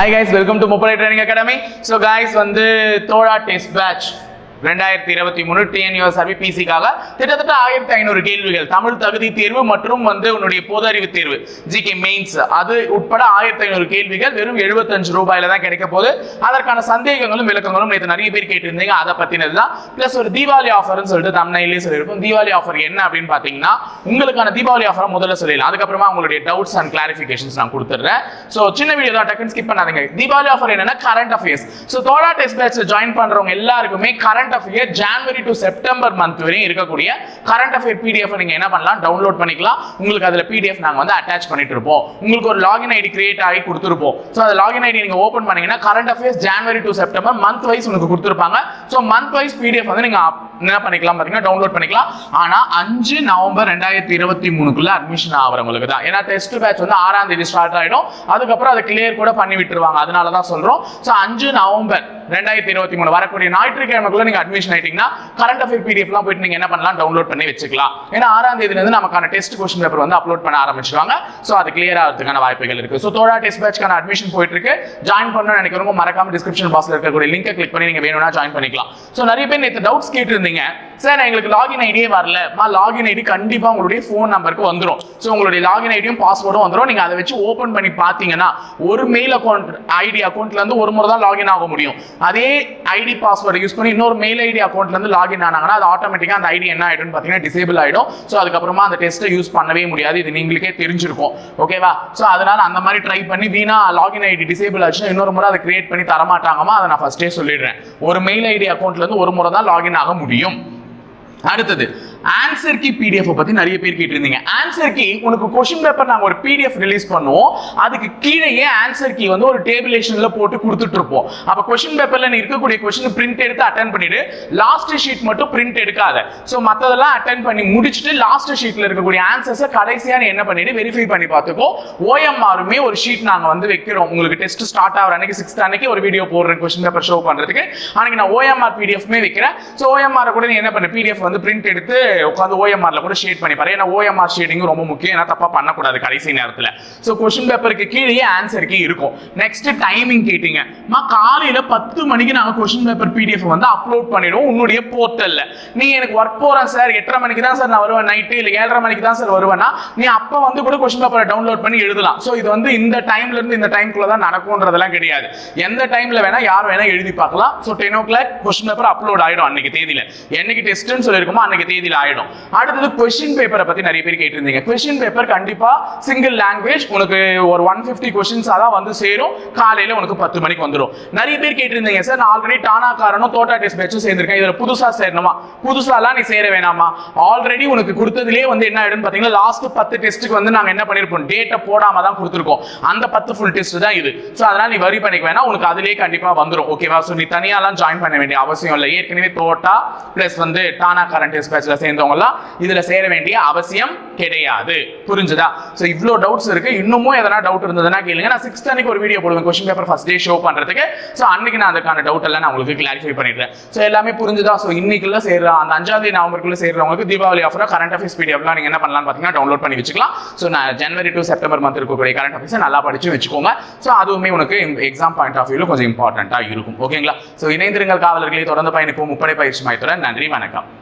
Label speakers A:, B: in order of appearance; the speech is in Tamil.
A: Hi guys welcome to Muppadai training academy so guys வந்து தோழா டெஸ்ட் பேட்ச் ரெண்டாயிரத்தி இருபத்தி மூணு டிஎன்யூஎஸ் பிசிக்காக கிட்டத்தட்ட ஆயிரத்தி ஐநூறு கேள்விகள் தமிழ் தகுதி தேர்வு மற்றும் வந்து உன்னுடைய பொது அறிவு தேர்வு ஜிகே மெயின்ஸ் அது உட்பட ஆயிரத்தி ஐநூறு கேள்விகள் வெறும் எழுபத்தஞ்சு ரூபாயில தான் கிடைக்க போது அதற்கான சந்தேகங்களும் விளக்கங்களும் நேற்று நிறைய பேர் கேட்டிருந்தீங்க. அதை பத்தினது தான். பிளஸ் ஒரு தீபாவளி ஆஃபர்னு சொல்லிட்டு தமிழ்லேயே சொல்லியிருக்கும். தீபாவளி ஆஃபர் என்ன அப்படின்னு பார்த்தீங்கன்னா உங்களுக்கான தீபாவளி ஆஃபரை முதல்ல சொல்லிடலாம். அதுக்கப்புறமா உங்களுடைய டவுட்ஸ் அண்ட் கிளாரிஃபிகேஷன்ஸ் நான் கொடுத்துட்றேன். ஸோ சின்ன வீடியோ தான் டக்குன்னு ஸ்கிப் பண்ணாதீங்க. தீபாவளி ஆஃபர் என்னன்னா கரண்ட் அஃபேர்ஸ் ஸோ தோடா டெஸ்ட் பேட்ச் ஜாயின் பண்றவங்க எல்லாருக்குமே current affair January to September month வரையும் இருக்கக்கூடிய கரண்ட் அஃபேர் பிடிஎஃப் நீங்க என்ன பண்ணலாம்? டவுன்லோட் பண்ணிக்கலாம். உங்களுக்கு அதுல பிடிஎஃப் நாங்க வந்து அட்டாச் பண்ணிட்டு இருப்போம். உங்களுக்கு ஒரு லாகின் ஐடி கிரியேட் ஆகி கொடுத்துருப்போம். ஸோ அந்த லாகின் ஐடி நீங்க ஓப்பன் பண்ணீங்கன்னா current affairs January to September month wise உங்களுக்கு கொடுத்துருப்பாங்க. ஸோ மந்த் வைஸ் பிடிஎஃப் வந்து நீங்க என்ன பண்ணிக்கலாம் பார்த்தீங்கன்னா டவுன்லோட் பண்ணிக்கலாம். ஆனால் அஞ்சு நவம்பர் ரெண்டாயிரத்தி இருபத்தி மூணுக்குள்ள அட்மிஷன் ஆகிறவங்களுக்கு தான். ஏன்னா டெஸ்ட் பேட்ச் வந்து ஆறாம் தேதி ஸ்டார்ட் ஆகிடும் அதுக்கப்புறம் அதை கிளியர் கூட பண்ணி விட்டுருவாங்க. அதனால தான் சொல்கிறோம் ஸோ அஞ்சு நவம்பர் ரெண்டாயிரத்தி இருபத்தி மூணு வரக்கூடிய ஞாயிற்றுக்கிழமைக்குள்ள நீங்க அட்மிஷன் ஆயிட்டீங்கன்னா கரண்ட் அஃபேர் பிடிஎஃப்லாம் போயிட்டு நீங்க என்ன பண்ணலாம்? டவுன்லோட் பண்ணி வச்சுக்கலாம். ஏன்னா ஆறாம் தேதியில இருந்து நமக்கான டெஸ்ட் கொஸ்டின் பேப்பர் வந்து அப்லோட் பண்ண ஆரம்பிச்சிருவாங்க. ஸோ அது கிளியர் ஆகிறதுக்கான வாய்ப்புகள் இருக்கு. ஸோ தோழா டெஸ்ட் பேட்ச்க்கான அட்மிஷன் போயிட்டு இருக்கு ஜாயின் பண்ணணும்னு நினைக்கிறவங்க மறக்காம டிஸ்கிரிப்ஷன் பாக்ஸ்ல இருக்கக்கூடிய லிங்கை கிளிக் பண்ணி நீங்க வேணும்னா ஜாயின் பண்ணிக்கலாம். ஸோ நிறைய பேர் நேற்று டவுட்ஸ் கேட்டிருந்தீங்க. சார் எங்களுக்கு லாகின் ஐடியே வரல. மா லாகின் ஐடி கண்டிப்பாக உங்களுடைய ஃபோன் நம்பருக்கு வந்துடும் ஸோ உங்களுடைய லாகின் ஐடியும் பாஸ்வேர்டும் வந்துடும் நீங்கள் அதை வச்சு ஓப்பன் பண்ணி பார்த்தீங்கன்னா ஒரு மெயில் அக்கௌண்ட் ஐடி அக்கௌண்ட்லேருந்து ஒரு முறை தான் லாகின் ஆக முடியும். அதே ஐடி பாஸ்வேர்டு யூஸ் பண்ணி இன்னொரு மெயில் ஐடி அக்கௌண்ட்லேருந்து லாகின் ஆனாங்கன்னா அது ஆட்டோமேட்டிக்கா அந்த ஐடி என்ன ஆகிடும்னு பார்த்தீங்கன்னா டிசேபிள் ஆகிடும் ஸோ அதுக்கப்புறமா அந்த டெஸ்ட்டை யூஸ் பண்ணவே முடியாது. இது நீங்களுக்கே தெரிஞ்சிருக்கும். ஓகேவா ஸோ அதனால அந்த மாதிரி ட்ரை பண்ணி வீணா லாகின் ஐடி டிசேபிள் ஆச்சுன்னா இன்னொரு முறை அதை கிரியேட் பண்ணி தரமாட்டாங்கம்மா அதை நான் ஃபஸ்ட்டே சொல்லிடுறேன். ஒரு மெயில் ஐடி அக்கௌண்ட்லேருந்து ஒரு முறை தான் லாகின் ஆக முடியும். அடுத்தது ஆன்சர் கீ பிடிஎஃப் பத்தி நிறைய பேர் கேட்டிருந்தீங்க. ஆன்சர் கி உனக்கு கொஸ்டின் பேப்பர் நாங்க ஒரு பிடிஎஃப் ரிலீஸ் பண்ணுவோம். அதுக்கு கீழேயே ஆன்சர் கீ வந்து ஒரு டேபிளேஷன்ல போட்டு கொடுத்துட்டு இருப்போம் அப்ப கொஸ்டின் பேப்பர்ல நீ இருக்கக்கூடிய கொஸ்டின் பிரிண்ட் எடுத்து அட்டன் பண்ணிடு. லாஸ்ட் ஷீட் மட்டும் பிரிண்ட் எடுக்காத. சோ மத்ததெல்லாம் அட்டன் பண்ணி முடிச்சுட்டு லாஸ்ட் ஷீட்ல இருக்கக்கூடிய ஆன்சர்ஸை கடைசியா என்ன பண்ணிடு வெரிஃபை பண்ணி பார்த்துக்கோ. ஓஎம்ஆருமே ஒரு ஷீட் நாங்க வந்து வைக்கிறோம். உங்களுக்கு டெஸ்ட் ஸ்டார்ட் ஆகிற அன்னைக்கு சிக்ஸ்த் அன்னைக்கு ஒரு வீடியோ போடுறேன் கொஸ்டின் பேப்பர் ஷோ பண்றதுக்கு. அன்னைக்கு நான் ஓஎம்ஆர் பிடிஎஃப்மே வைக்கிறேன். ஸோ ஓஎம்ஆர் கூட நீ என்ன பண்ண பிடிஎஃப் வந்து பிரிண்ட் எடுத்து உட்காந்து ஓஎம்ஆர்ல கூட ஷேட் பண்ணி பாரு ஏன்னா ஓஎம்ஆர் ஷேடிங் ரொம்ப முக்கியம். ஏன்னா தப்பா பண்ணக்கூடாது கடைசி நேரத்துல. ஸோ கொஸ்டின் பேப்பருக்கு கீழே ஆன்சர் கீ இருக்கும். நெக்ஸ்ட் டைமிங் கேட்டீங்க. மா காலையில பத்து மணிக்கு நாங்க கொஸ்டின் பேப்பர் பிடிஎஃப் வந்து அப்லோட் பண்ணிடுவோம். உன்னுடைய போர்ட்டல்ல நீ எனக்கு ஒர்க் போறேன் சார் எட்டரை மணிக்கு தான் சார் நான் வருவேன். நைட்டு இல்லை ஏழரை மணிக்கு தான் சார் வருவேன்னா நீ அப்ப வந்து கூட கொஸ்டின் பேப்பரை டவுன்லோட் பண்ணி எழுதலாம். ஸோ இது வந்து இந்த டைம்ல இருந்து இந்த டைம்குள்ள தான் நடக்கும்ன்றதெல்லாம் கிடையாது. எந்த டைம்ல வேணா யார் வேணா எழுதி பார்க்கலாம். So ten o'clock question paper upload ஆயிடும் அன்னைக்கு தேதியில. என்னைக்கு டெஸ்ட்னு சொல்லியிருக்கோமோ அன்னைக்கு தேதியில ஆயிடும். அடுத்தது கொஸ்டின் பேப்பரை பத்தி நிறைய பேர் கேட்டிருந்தீங்க. கொஸ்டின் பேப்பர் கண்டிப்பா சிங்கிள் லாங்குவேஜ் உனக்கு ஒரு ஒன் ஃபிஃப்டி கொஸ்டின்ஸ் தான் வந்து சேரும். காலையில உனக்கு பத்து மணிக்கு வந்துடும் நிறைய பேர் கேட்டிருந்தீங்க சார் நான் ஆல்ரெடி டானாக்காரனும் தோட்டா டெஸ்ட் பேச்சும் சேர்ந்திருக்கேன். இதுல புதுசா சேரணுமா? புதுசாலாம் நீ சேர வேணாமா. ஆல்ரெடி உனக்கு கொடுத்ததுலேயே வந்து என்ன ஆயிடும் பாத்தீங்கன்னா லாஸ்ட் பத்து டெஸ்ட்டுக்கு வந்து நாங்க என்ன பண்ணிருப்போம்? டேட்டை போடாம தான் கொடுத்துருக்கோம். அந்த பத்து ஃபுல் டெஸ்ட் தான் இது. ஸோ அதனால நீ வரி பண்ணிக்க வேணாம். உனக்கு அதுலயே கண்டிப்பா வந்துடும் ஓகேவா ஸோ நீ தனியாலாம் ஜாயின் பண்ண வேண்டிய அவசியம் இல்லை. ஏற்கனவே தோட்டா பிளஸ் வந்து டானா கரண்ட் டெஸ்ட் சேர்ந்து சேர்ந்தவங்கலாம் இதுல சேர வேண்டிய அவசியம் கிடையாது. புரிஞ்சுதா? ஸோ இவ்வளோ டவுட்ஸ் இருக்கு. இன்னமும் எதனா டவுட் இருந்ததுன்னா கேளுங்க. நான் சிக்ஸ்த் அன்னைக்கு ஒரு வீடியோ போடுவேன். Question paper first day show பண்றதுக்கு. ஸோ அன்னைக்கு நான் அதுக்கான டவுட் எல்லாம் நான் உங்களுக்கு கிளாரிஃபை பண்ணிடுறேன். ஸோ எல்லாமே புரிஞ்சுதா? ஸோ இன்னைக்குள்ள சேர்ற அந்த அஞ்சாம் தேதி நவம்பருக்குள்ள சேர்றவங்களுக்கு தீபாவளி ஆஃபரா கரண்ட் அஃபேர்ஸ் பிடிஎஃப்லாம் நீங்க என்ன பண்ணலாம் பார்த்தீங்கன்னா டவுன்லோட் பண்ணி வச்சுக்கலாம். ஸோ நான் ஜனவரி டு செப்டம்பர் மந்த் இருக்கக்கூடிய கரண்ட் அஃபேர்ஸை நல்லா படிச்சு வச்சுக்கோங்க. ஸோ அதுவுமே உனக்கு எக்ஸாம் பாயிண்ட் ஆஃப் வியூல கொஞ்சம் இம்பார்ட்டண்ட்டாக இருக்கும். ஓகேங்களா ஸோ இணைந்திருங்கள் காவலர்களை. தொடர்ந்து பயணிப்போம். முப்படை பயிற்சி மையத்துடன் நன்றி. வணக்கம்.